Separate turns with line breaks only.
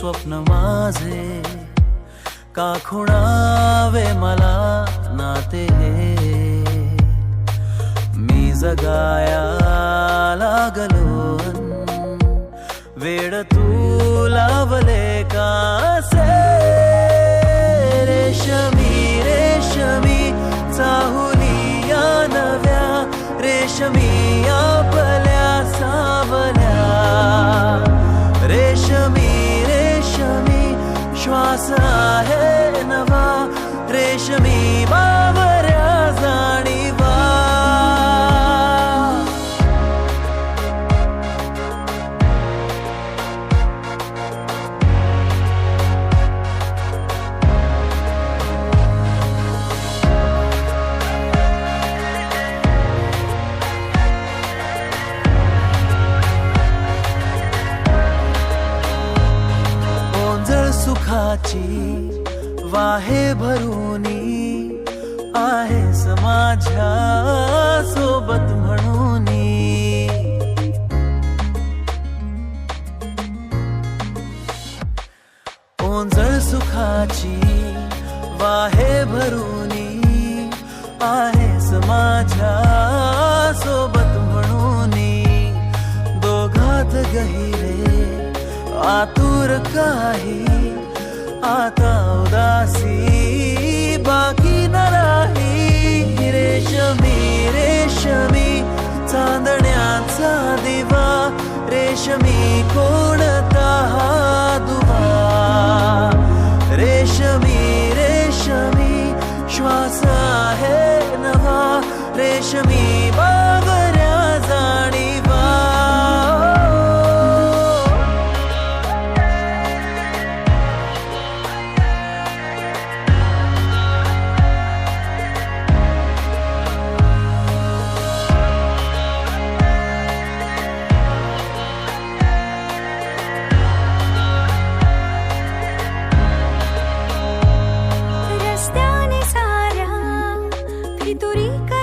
स्वप्न माझे. का खुणावे मला नाते हे? मी जगाया लागलो वेळ वेड तू लावले कासे? रेशमी रेशमी चाहुली या नव्या रेशमी. मी बावऱ्या जाणीवा. ओंजळ सुखाची वाहे भरूनी आहेस माझ्या सोबत म्हणून. ओंजळ सुखाची वाहे भरूनी आहेस माझ्या सोबत म्हणून. दोघात गहिरे आतुर काही आता उदासी बाकी न राही रेशमी रेशमी चांदण्याचा दिवा रेशमी कोणता हा दुवा? रेशमी रेशमी श्वास आहे नवा रेशमी
fica